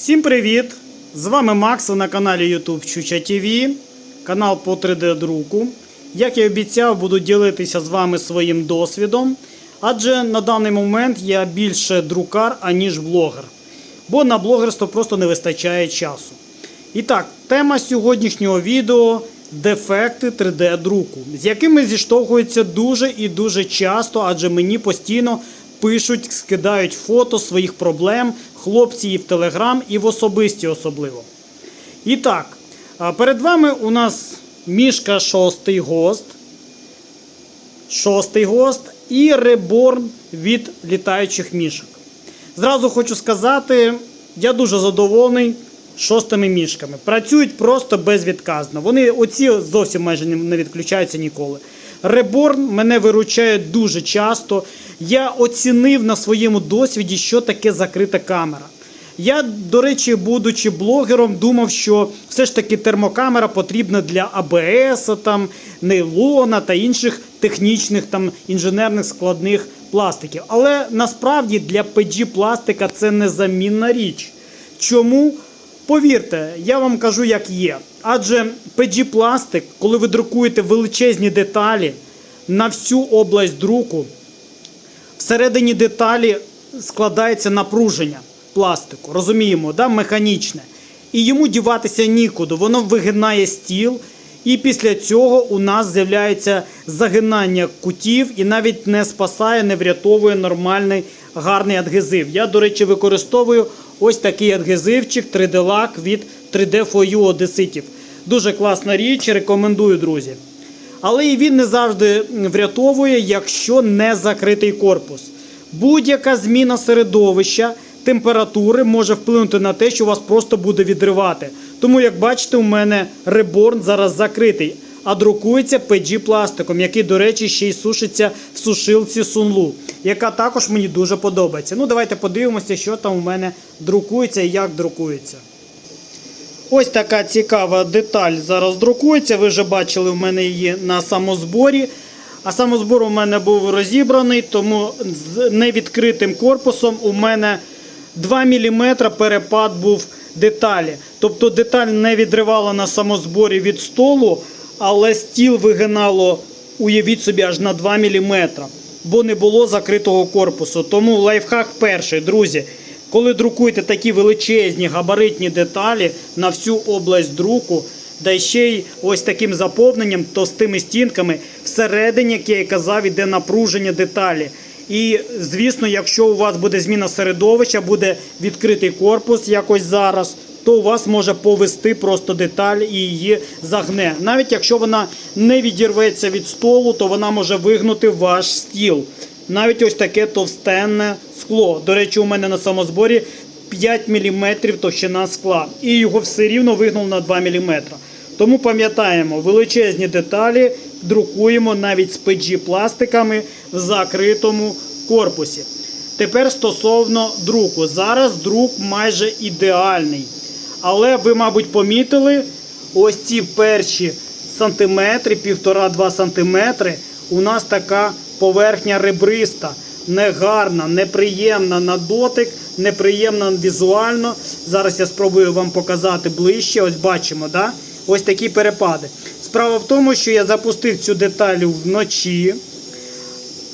Всім привіт! З вами Макс на каналі YouTube Чуча TV, канал по 3D-друку. Як і обіцяв, буду ділитися з вами своїм досвідом, адже на даний момент я більше друкар, аніж блогер. Бо на блогерство просто не вистачає часу. І так, тема сьогоднішнього відео дефекти 3D-друку, з якими зіштовхуються дуже і дуже часто, адже мені постійно пишуть, скидають фото своїх проблем, хлопці і в Телеграм, і в особисті особливо. І так, перед вами у нас мішка шостий гост. Шостий гост і реборн від літаючих мішок. Зразу хочу сказати, я дуже задоволений шостими мішками. Працюють просто безвідказно. Вони оці зовсім майже не відключаються ніколи. Реборн мене виручає дуже часто. Я оцінив на своєму досвіді, що таке закрита камера. Я, до речі, будучи блогером, думав, що все ж таки термокамера потрібна для АБС, там, нейлона та інших технічних там, інженерних складних пластиків. Але насправді для PG пластика це незамінна річ. Чому? Повірте, я вам кажу, як є. Адже PG пластик, коли ви друкуєте величезні деталі на всю область друку, всередині деталі складається напруження пластику. Розуміємо, да? механічне. І йому діватися нікуди. Воно вигинає стіл. І після цього у нас з'являється загинання кутів і навіть не спасає, не врятовує нормальний гарний адгезив. Я, до речі, використовую ось такий адгезивчик 3D-лак від 3D For You Одеситів. Дуже класна річ, рекомендую, друзі. Але і він не завжди врятовує, якщо не закритий корпус. Будь-яка зміна середовища, температури може вплинути на те, що вас просто буде відривати. Тому, як бачите, у мене реборн зараз закритий, а друкується PG пластиком, який, до речі, ще й сушиться в сушилці Sunlu, яка також мені дуже подобається. Ну, давайте подивимося, що там у мене друкується і як друкується. Ось така цікава деталь зараз друкується. Ви вже бачили, в мене її на самозборі. А самозбор у мене був розібраний, тому з невідкритим корпусом у мене 2 мм перепад був деталі. Тобто деталь не відривала на самозборі від столу, але стіл вигинало, уявіть собі, аж на 2 мм, бо не було закритого корпусу. Тому лайфхак перший, друзі. Коли друкуєте такі величезні габаритні деталі на всю область друку, да ще й ось таким заповненням, товстими стінками, всередині, як я і казав, іде напруження деталі. І, звісно, якщо у вас буде зміна середовища, буде відкритий корпус якось зараз, то у вас може повести просто деталь і її загне. Навіть якщо вона не відірветься від столу, то вона може вигнути ваш стіл. Навіть ось таке товстенне скло. До речі, у мене на самозборі 5 мм товщина скла. І його все рівно вигнув на 2 мм. Тому пам'ятаємо, величезні деталі друкуємо навіть з PG пластиками в закритому корпусі. Тепер стосовно друку. Зараз друк майже ідеальний. Але ви, мабуть, помітили, ось ці перші сантиметри, півтора-два сантиметри, у нас така поверхня ребриста, негарна, неприємна на дотик, неприємна візуально. Зараз я спробую вам показати ближче. Ось бачимо, да? ось такі перепади. Справа в тому, що я запустив цю деталь вночі.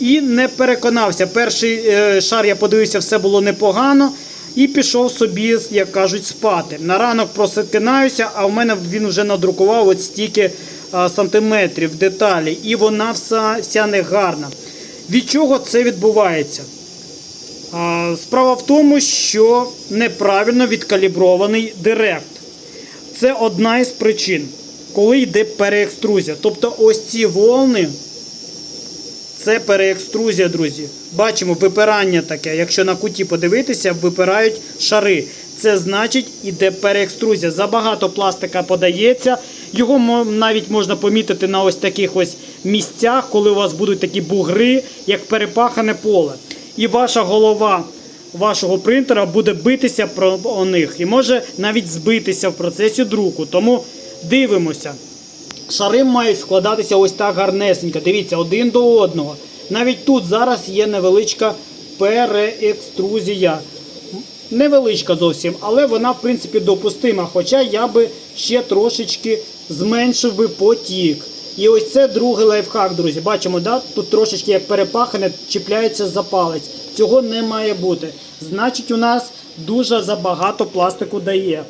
І не переконався. Перший е, шар я подивився, все було непогано. І пішов собі, як кажуть, спати. На ранок просикинаюся, а в мене він вже надрукував от стільки а, сантиметрів деталі. І вона вся, вся негарна. Від чого це відбувається? А, справа в тому, що неправильно відкалібрований директ. Це одна із причин, коли йде переекструзія. Тобто ось ці волни. Це переекструзія, друзі. Бачимо випирання таке. Якщо на куті подивитися, випирають шари. Це значить, іде переекструзія. Забагато пластика подається. Його навіть можна помітити на ось таких ось місцях, коли у вас будуть такі бугри, як перепахане поле. І ваша голова вашого принтера буде битися про них. І може навіть збитися в процесі друку. Тому дивимося. Шари мають складатися ось так гарнесенько. Дивіться, один до одного. Навіть тут зараз є невеличка переекструзія. невеличка зовсім, але вона, в принципі, допустима. Хоча я би ще трошечки зменшив би потік. І ось це другий лайфхак, друзі. Бачимо, да? тут трошечки як перепахане, чіпляється за палець. Цього не має бути. Значить, у нас дуже забагато пластику дає.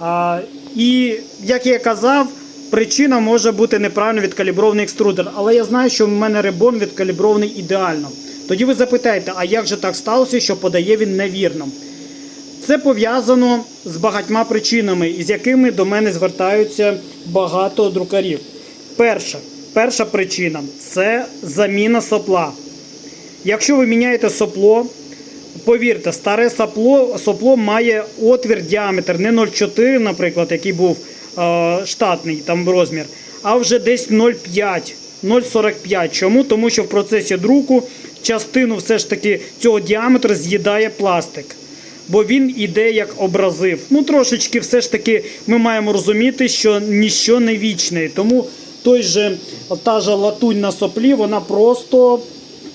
А, і як я казав, причина може бути неправильно відкалібрований екструдер. Але я знаю, що в мене рибон відкалібрований ідеально. Тоді ви запитаєте, а як же так сталося, що подає він невірно? Це пов'язано з багатьма причинами, із якими до мене звертаються багато друкарів. Перша, перша причина це заміна сопла. Якщо ви міняєте сопло, повірте, старе сопло, сопло має отвір діаметр не 0,4, наприклад, який був штатний там розмір, а вже десь 0,5, 0,45. Чому? Тому що в процесі друку частину все ж таки цього діаметру з'їдає пластик. Бо він іде як образив. Ну, трошечки все ж таки ми маємо розуміти, що ніщо не вічне. Тому той же та же латунь на соплі, вона просто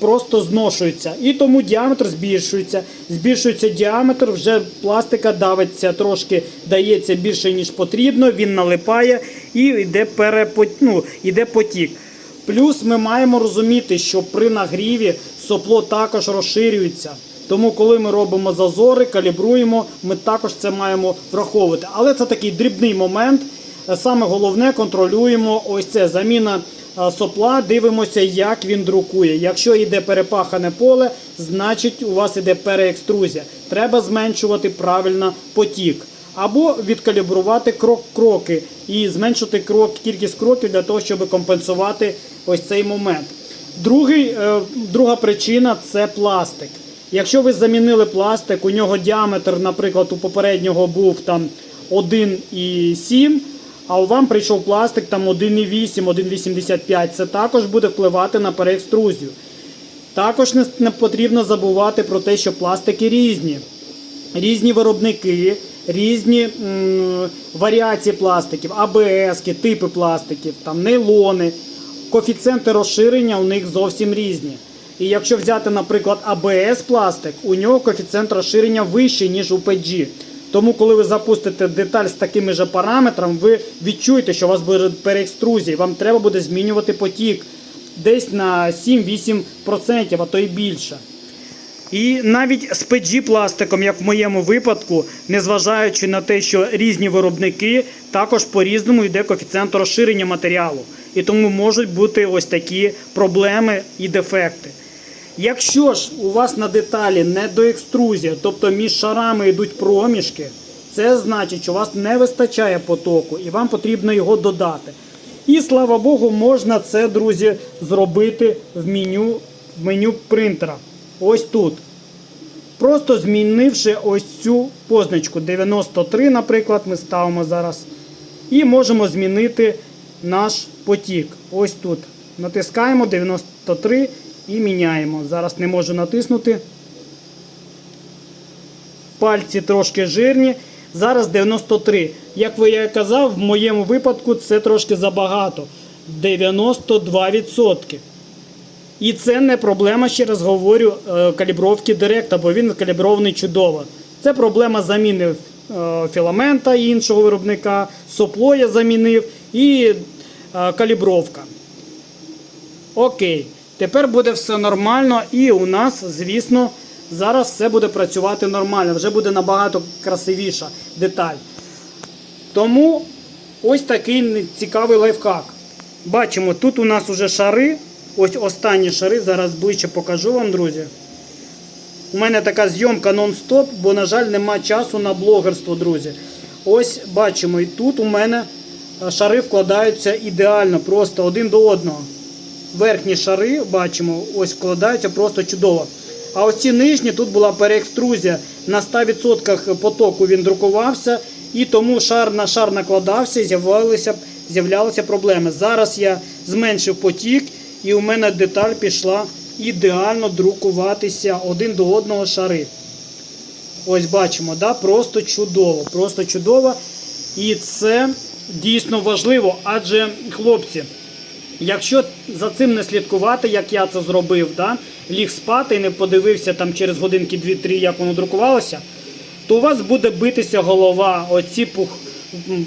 просто зношується. І тому діаметр збільшується. Збільшується діаметр, вже пластика давиться трошки, дається більше, ніж потрібно, він налипає і йде, перепо... ну, йде потік. Плюс ми маємо розуміти, що при нагріві сопло також розширюється. Тому, коли ми робимо зазори, калібруємо, ми також це маємо враховувати. Але це такий дрібний момент. Саме головне контролюємо ось це заміна сопла, дивимося, як він друкує. Якщо йде перепахане поле, значить у вас йде переекструзія. Треба зменшувати правильно потік. Або відкалібрувати крок кроки і зменшити крок, кількість кроків для того, щоб компенсувати ось цей момент. Другий, е, друга причина це пластик. Якщо ви замінили пластик, у нього діаметр, наприклад, у попереднього був там 1,7, а у вам прийшов пластик там 1,8, 1,85, це також буде впливати на переекструзію. Також не, потрібно забувати про те, що пластики різні. Різні виробники, різні варіації пластиків, АБС, типи пластиків, там нейлони. Коефіцієнти розширення у них зовсім різні. І якщо взяти, наприклад, АБС пластик, у нього коефіцієнт розширення вищий, ніж у PG. Тому, коли ви запустите деталь з такими же параметрами, ви відчуєте, що у вас буде переекструзія. Вам треба буде змінювати потік десь на 7-8%, а то й більше. І навіть з PG пластиком, як в моєму випадку, незважаючи на те, що різні виробники, також по-різному йде коефіцієнт розширення матеріалу. І тому можуть бути ось такі проблеми і дефекти. Якщо ж у вас на деталі недоекструзія, тобто між шарами йдуть проміжки, це значить, що у вас не вистачає потоку і вам потрібно його додати. І слава Богу, можна це, друзі, зробити в меню, в меню принтера. Ось тут. Просто змінивши ось цю позначку 93, наприклад, ми ставимо зараз. І можемо змінити наш потік. Ось тут. Натискаємо 93 і міняємо. Зараз не можу натиснути. Пальці трошки жирні. Зараз 93. Як ви я казав, в моєму випадку це трошки забагато. 92%. І це не проблема, ще раз говорю, е, калібровки директа, бо він калібрований чудово. Це проблема заміни е, філамента іншого виробника, сопло я замінив і е, калібровка. Окей, тепер буде все нормально, і у нас, звісно, зараз все буде працювати нормально, вже буде набагато красивіша деталь. Тому ось такий цікавий лайфхак. Бачимо, тут у нас вже шари. Ось останні шари, зараз ближче покажу вам, друзі. У мене така зйомка нон-стоп, бо, на жаль, нема часу на блогерство, друзі. Ось бачимо, і тут у мене е, шари вкладаються ідеально, просто один до одного. Верхні шари, бачимо, ось вкладаються просто чудово. А ось ці нижні, тут була переекструзія. На 100% потоку він друкувався, і тому шар на шар накладався і з'являлися, з'являлися проблеми. Зараз я зменшив потік, і у мене деталь пішла ідеально друкуватися один до одного шари. Ось бачимо, да? просто чудово, просто чудово. І це дійсно важливо, адже хлопці. Якщо за цим не слідкувати, як я це зробив, да? ліг спати і не подивився там через годинки 2-3, як воно друкувалося, то у вас буде битися голова. Оці пух, м,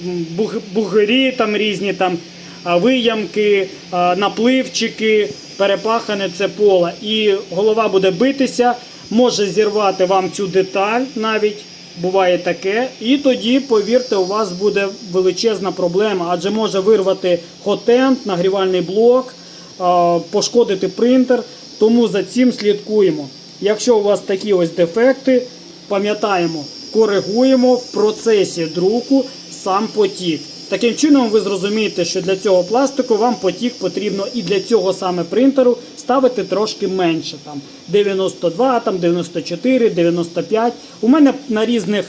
бугирі там різні там виямки, напливчики, перепахане це поле. І голова буде битися, може зірвати вам цю деталь навіть. Буває таке, і тоді, повірте, у вас буде величезна проблема, адже може вирвати хотент, нагрівальний блок, пошкодити принтер. Тому за цим слідкуємо. Якщо у вас такі ось дефекти, пам'ятаємо, коригуємо в процесі друку сам потік. Таким чином, ви зрозумієте, що для цього пластику вам потік потрібно і для цього саме принтеру ставити трошки менше. Там 92, там 94, 95. У мене на різних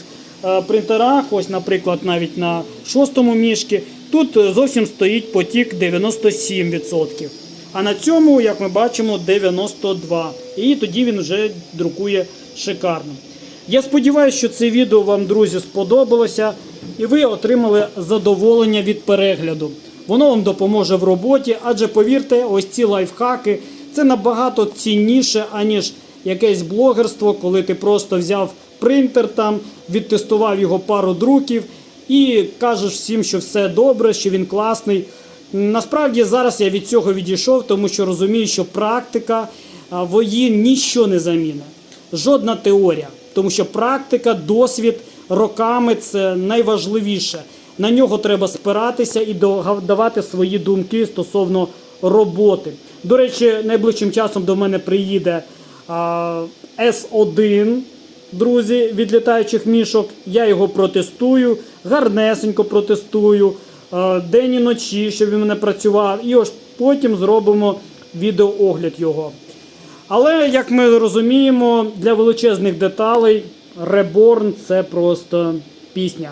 е, принтерах, ось, наприклад, навіть на шостому мішки, тут зовсім стоїть потік 97%. А на цьому, як ми бачимо, 92. І тоді він вже друкує шикарно. Я сподіваюся, що це відео вам, друзі, сподобалося, і ви отримали задоволення від перегляду. Воно вам допоможе в роботі, адже повірте, ось ці лайфхаки це набагато цінніше, аніж якесь блогерство, коли ти просто взяв принтер там, відтестував його пару друків і кажеш всім, що все добре, що він класний. Насправді зараз я від цього відійшов, тому що розумію, що практика а, в ніщо не замінить. Жодна теорія, тому що практика, досвід роками це найважливіше. На нього треба спиратися і давати свої думки стосовно роботи. До речі, найближчим часом до мене приїде а, С1, друзі, від літаючих мішок. Я його протестую, гарнесенько протестую, день і ночі, щоб він мене працював, і ось потім зробимо відеоогляд його. Але, як ми розуміємо, для величезних деталей Reborn це просто пісня.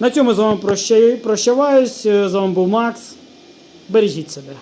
На цьому з вами прощаю- прощаваюсь. З вами був Макс. Бережіть себе.